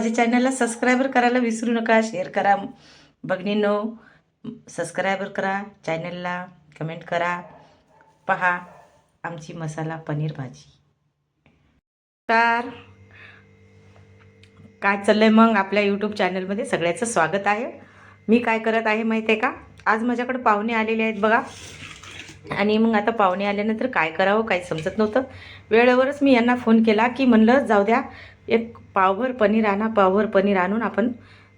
माझ्या चॅनलला सबस्क्रायबर करायला विसरू नका शेअर करा. बघणीनो सबस्क्रायबर करा चॅनलला कमेंट करा. पहा आमची मसाला पनीर भाजी. तर काय चाललं आहे मग आपल्या यूट्यूब चॅनलमध्ये? सगळ्याचं स्वागत आहे. मी काय करत आहे माहिती आहे का? आज माझ्याकडे पाहुणे आलेले आहेत बघा. आणि मग आता पाहुणे आल्यानंतर काय करावं काही समजत नव्हतं. वेळेवरच मी यांना फोन केला की म्हणलं जाऊ द्या एक पावभर पनीर आणा पावभर पनीर आणून आपण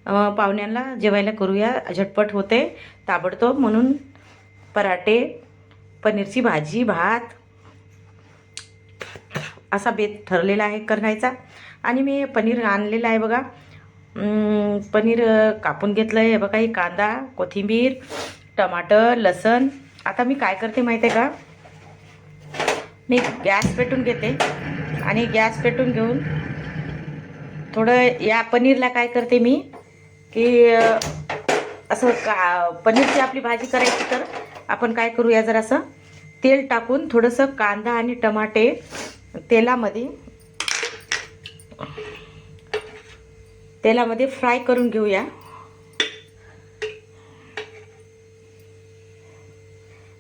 पाहुण्यांना जेवायला करूया. झटपट होते. ताबडतोब म्हणून पराठे पनीरची भाजी भात असा बेत ठरलेला आहे करायचा आणि मी पनीर आणलेलं आहे बघा. पनीर कापून घेतलं आहे बघा ही कांदा कोथिंबीर टमाटर लसण. आता मी काय करते माहिती आहे का? मी गॅस पेटून घेते. आणि गॅस पेटून घेऊन थोडं या पनीरला काय करते मी की असं का पनीरची आपली भाजी करायची तर आपण काय करूया जर असं तेल टाकून थोडंसं कांदा आणि टमाटे तेलामध्ये तेलामध्ये फ्राय करून घेऊया.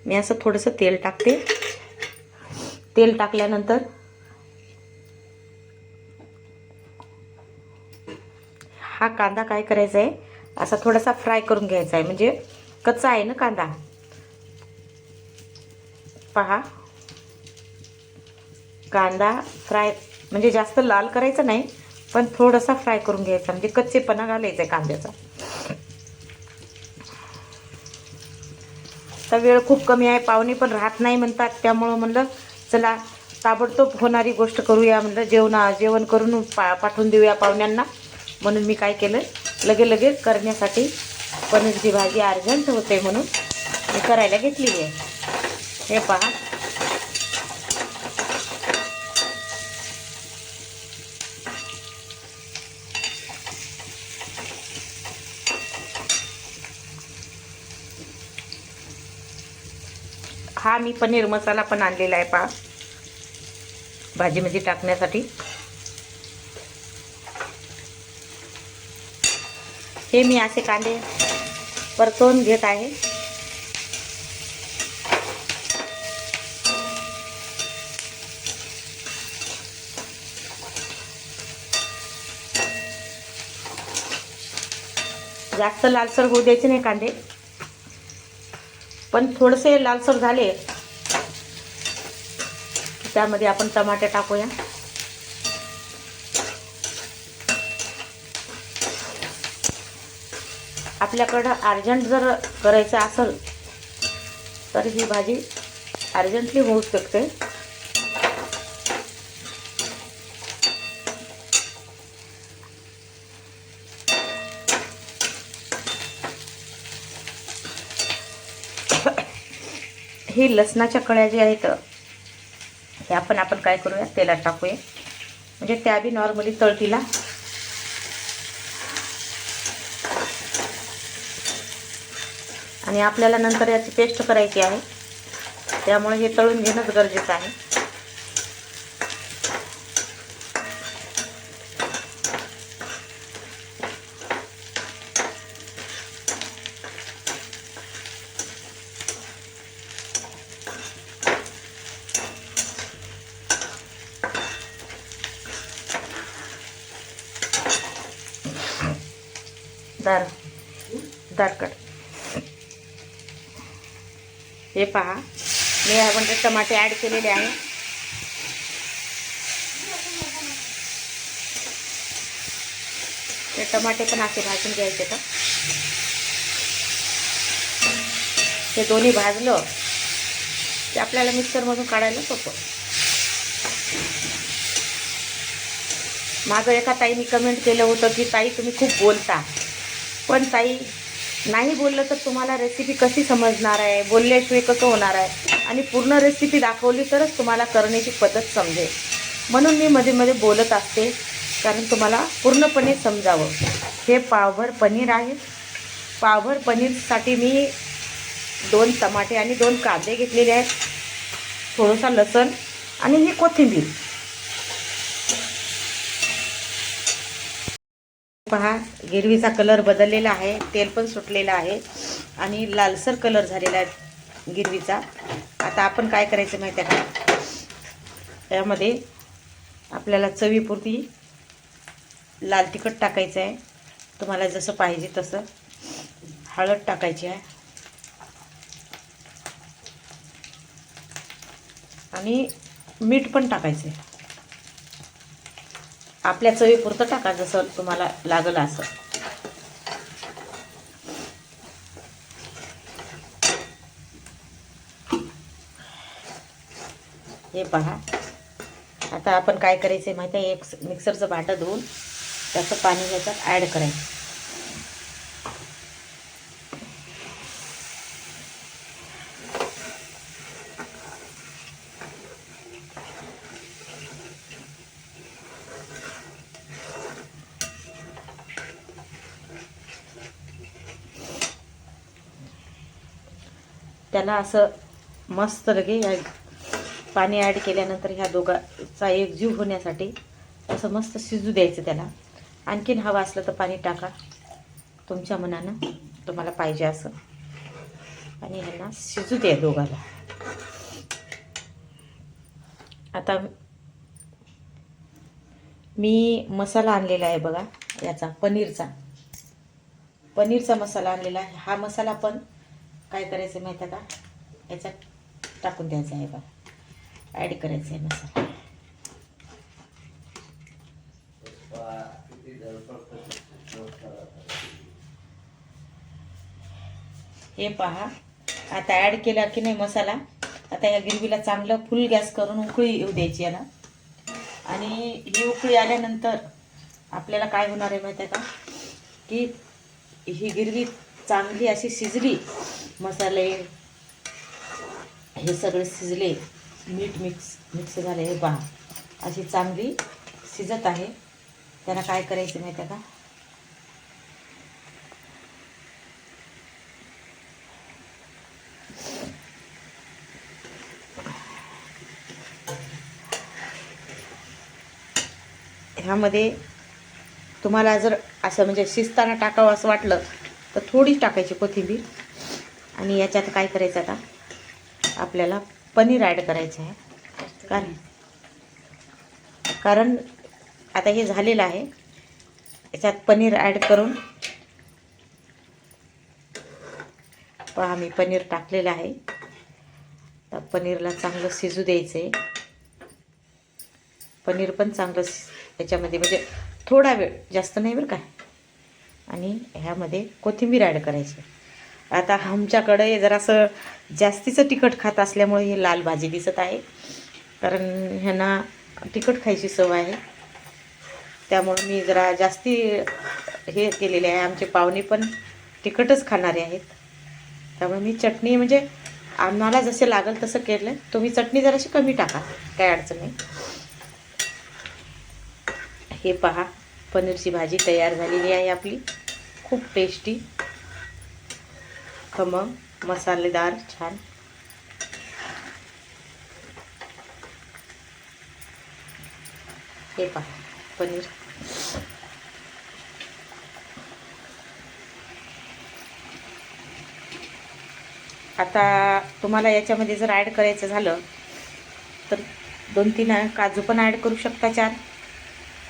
मी असं थोडंसं तेल टाकते. तेल टाकल्यानंतर हा कांदा काय करायचा आहे? असा थोडासा फ्राय करून घ्यायचा आहे. म्हणजे कच्चा आहे ना कांदा? पहा. कांदा फ्राय म्हणजे जास्त लाल करायचा नाही पण थोडासा फ्राय करून घ्यायचा. म्हणजे कच्चेपणा घालायचा आहे कांद्याचा. तर वेळ खूप कमी आहे. पाहुणे पण राहत नाही म्हणतात. त्यामुळं म्हणलं चला ताबडतोब होणारी गोष्ट करूया म्हणलं. जेवणा जेवण करून पा पाठवून देऊया पाहुण्यांना. म्हणून मी काय केलं? लगे लगेच करण्यासाठी पनीरची भाजी अर्जंट होते म्हणून मी करायला घेतलेली आहे. हे पहा. हा मी पनीर मसाला पण आणलेला आहे पहा. भाजीमध्ये म्हणजे टाकण्यासाठी. हे मी असे कांदे परतवून घेत आहे. जास्त लालसर होऊ द्यायचे नाही कांदे. पण थोडेसे लालसर झाले त्यामध्ये आपण टमाटे टाकूया. आपल्याकडं अर्जंट जर करायचं असेल तर ही भाजी अर्जंटली होऊ शकते. ही लसणाच्या कळ्या ज्या आहेत ह्या पण आपण काय करूया तेलात टाकूया. म्हणजे त्या बी नॉर्मली तळतीला. आणि आपल्याला नंतर याची पेस्ट करायची आहे. त्यामुळे हे तळून घेणंच गरजेचं आहे. दार दारकट हे पहा. मी यामध्ये टमाटे ॲड केलेले आहे. ते टमाटे पण असे भाजून घ्यायचे का ते दोन्ही भाजलं ते आपल्याला मिक्सरमधून काढायला सोपं. माझं एका ताईने कमेंट केलं होतं की ताई तुम्ही खूप बोलता. पण ताई नाही बोललं तर तुम्हाला रेसिपी कशी समजणार आहे? बोलल्याशिवाय कसं होणार आहे? आणि पूर्ण रेसिपी दाखवली तरच तुम्हाला करण्याची पद्धत समजेल. म्हणून मी मध्ये मध्ये बोलत असते कारण तुम्हाला पूर्णपणे समजावं. हे पावभर पनीर आहे. पावभर पनीरसाठी मी दोन टमाटे आणि दोन कांदे घेतलेले आहेत. थोडंसं लसण आणि ही कोथिंबीर. पहा गिरवीचा कलर बदललेला आहे तेल पण सुटलेलं आहे आणि लालसर कलर झालेला आहे गिरवीचा आता आपण काय करायचं माहिती आहे का? त्यामध्ये आपल्याला चवीपुरती लाल तिखट टाकायचं आहे. तुम्हाला जसं पाहिजे तसं. हळद टाकायची आहे. आणि मीठ पण टाकायचं आहे. आपल्या चवीपुरतं टाका जसं तुम्हाला लागलं असं. हे पहा. आता आपण काय करायचं आहे माहिती आहे? एक मिक्सरचं भाटं धुवून त्याचं पाणी ह्याच्यात ॲड करायचं. त्याला असं मस्त लगे या पाणी ॲड केल्यानंतर ह्या दोघाचा एक जीव होण्यासाठी असं मस्त शिजू द्यायचं त्याला. आणखीन हवं असलं तर पाणी टाका. तुमच्या मनानं तुम्हाला पाहिजे असं. आणि ह्यांना शिजू द्या दोघाला. आता मी मसाला आणलेला आहे बघा याचा पनीरचा. पनीरचा मसाला आणलेला आहे. हा मसाला पण काय करायचं माहिती आहे का? याच्यात टाकून द्यायचं आहे बघा. ॲड करायचं आहे मसाला हे पहा. आता ॲड केला की नाही मसाला? आता या गिरवीला चांगलं फुल गॅस करून उकळी येऊ द्यायची याला आणि ही उकळी आल्यानंतर आपल्याला काय होणार आहे माहिती आहे का? की ही गिरवी चांगली अशी शिजली. मसाले हे सगळे शिजले. मीठ मिक्स मिक्स झाले हे पहा. अशी चांगली शिजत आहे. त्याला काय करायचं माहिती आहे का? ह्यामध्ये तुम्हाला जर असं म्हणजे शिजताना टाकावं असं वाटलं तर थोडी टाकायची कोथिंबीर. आणि याच्यात काय करायचं आता? आपल्याला पनीर ॲड करायचं आहे. कारण कारण आता हे झालेलं आहे. याच्यात पनीर ॲड करून पहा मी पनीर टाकलेलं आहे. तर पनीरला चांगलं शिजू द्यायचं आहे पनीर पण चांगलं याच्यामध्ये म्हणजे थोडा वेळ जास्त नाही बरं काय आणि ह्यामध्ये कोथिंबीर ॲड करायची. आता आमच्याकडे जरासं जास्तीचं तिखट खात असल्यामुळे ही लाल भाजी दिसत आहे. कारण ह्यांना तिखट खायची सवय आहे. त्यामुळे मी जरा जास्ती हे केलेले आहे. आमचे पाहुणे पण तिखटच खाणारे आहेत. त्यामुळे मी चटणी म्हणजे आम्हाला जसे लागेल तसं केलं. तुम्ही चटणी जराशी कमी टाका. काय अडचण नाही. हे पहा पनीरची भाजी तयार झालेली आहे आपली. खूप टेस्टी खमंग मसालेदार छान. हे पहा पनीर. आता तुम्हाला याच्यामध्ये जर ॲड करायचं झालं तर दोन तीन काजू पण ॲड करू शकता चार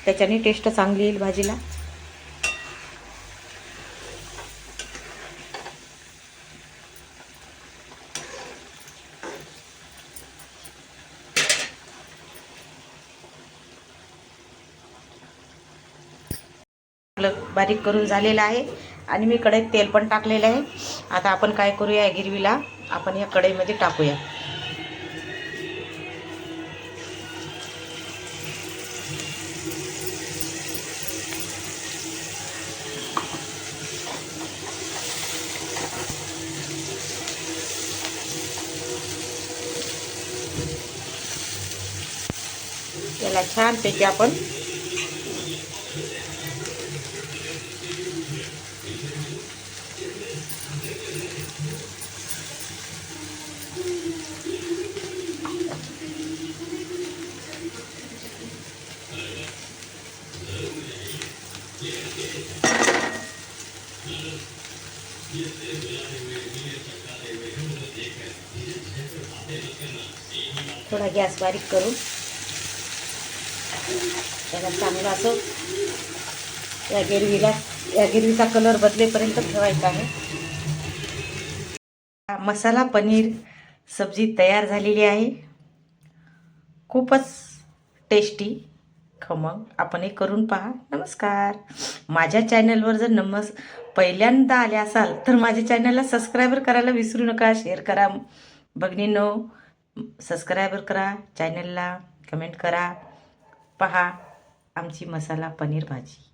त्याच्याने टेस्ट चांगली येईल भाजीला. आपलं बारीक करून झालेलं आहे. आणि मी कढईत तेल पण टाकलेलं आहे. आता आपण काय करूया गिरवीला? आपण या कढईमध्ये टाकूया. याला छानपैकी आपण थोडा गॅस बारीक करून त्याला चांगलं असं या गिरवीला या गिरवीचा कलर बदलेपर्यंत ठेवायचा आहे. मसाला पनीर सब्जी तयार झालेली आहे. खूपच टेस्टी खमंग. आपणही करून पहा. नमस्कार. माझ्या चॅनलवर जर नमस पहिल्यांदा आले असाल तर माझ्या चॅनलला सबस्क्राईबर करायला विसरू नका. शेअर करा. भगिनींनो सबस्क्राईबर करा चॅनलला कमेंट करा. पहा आमची मसाला पनीर भाजी.